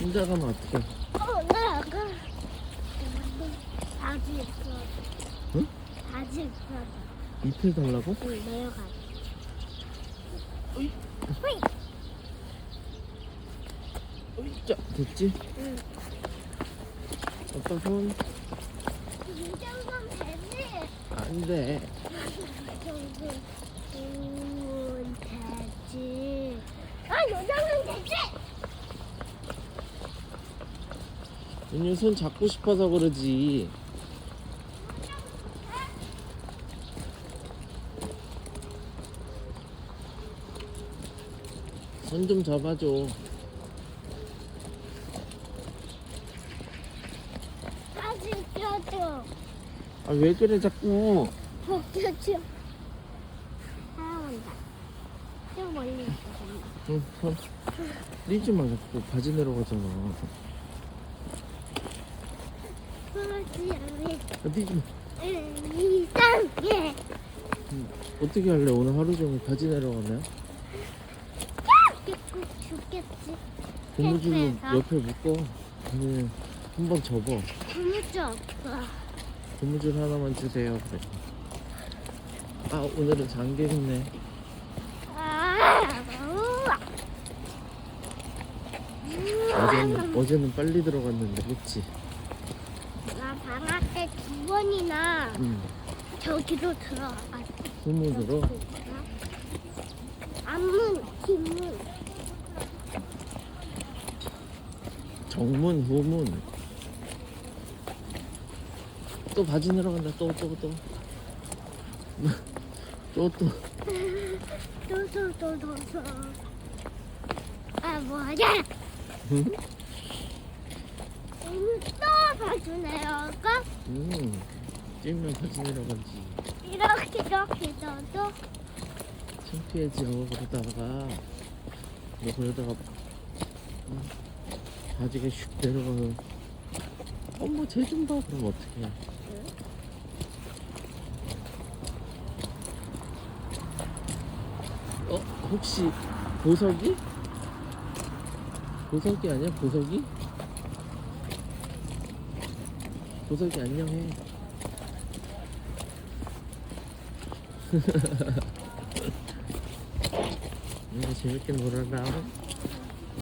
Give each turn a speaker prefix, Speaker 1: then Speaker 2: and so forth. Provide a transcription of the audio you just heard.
Speaker 1: 혼자 가면 어떡해
Speaker 2: 어, 나 아까 바지 입어.
Speaker 1: 응?
Speaker 2: 바지 입어.
Speaker 1: 잎을 달라고?
Speaker 2: 응, 내려가.
Speaker 1: 어이. 자 됐지?
Speaker 2: 응.
Speaker 1: 아빠 손
Speaker 2: 이 정도면 되지.
Speaker 1: 안돼
Speaker 2: 이 정도면 되지. 아, 이 정도
Speaker 1: 윤유 손 잡고 싶어서 그러지 손 좀 잡아줘
Speaker 2: 바지 껴줘.
Speaker 1: 아 왜 그래 자꾸
Speaker 2: 벗겨줘. 사랑한다. 좀 멀리 있어.
Speaker 1: 응, 손 뛰지 마 자꾸 바지 내려가잖아 마
Speaker 2: 이상해.
Speaker 1: 어떻게 할래 오늘 하루 종일 바지 내려가면
Speaker 2: 꼭 죽겠지. 캠프에서?
Speaker 1: 옆에 묶어 아니면 한번 접어
Speaker 2: 고무줄 없어.
Speaker 1: 고무줄 하나만 주세요 그래 아 오늘은 장기했네
Speaker 2: 아, 우와.
Speaker 1: 어제는 어제는 빨리 들어갔는데 그치?
Speaker 2: 나 방학 때 두 번이나
Speaker 1: 응
Speaker 2: 저기로 들어갔어.
Speaker 1: 고무줄로
Speaker 2: 앞문, 뒷문.
Speaker 1: 정문 후문 또 바지 내려간다 또 또 또 또또
Speaker 2: 또또또또또. 아 뭐야?
Speaker 1: 응?
Speaker 2: 또 봐주네요.
Speaker 1: 까응 찜면 바지 내려가지
Speaker 2: 이렇게 이렇게 넣어도
Speaker 1: 창피해져 그러다가 너 그러다가 응? 바지가 슉 내려가면 엄마 쟤좀 봐 그럼 어떡해 어? 혹시 보석이? 보석이 아니야? 보석이? 보석이 안녕해. 내가 재밌게 놀아라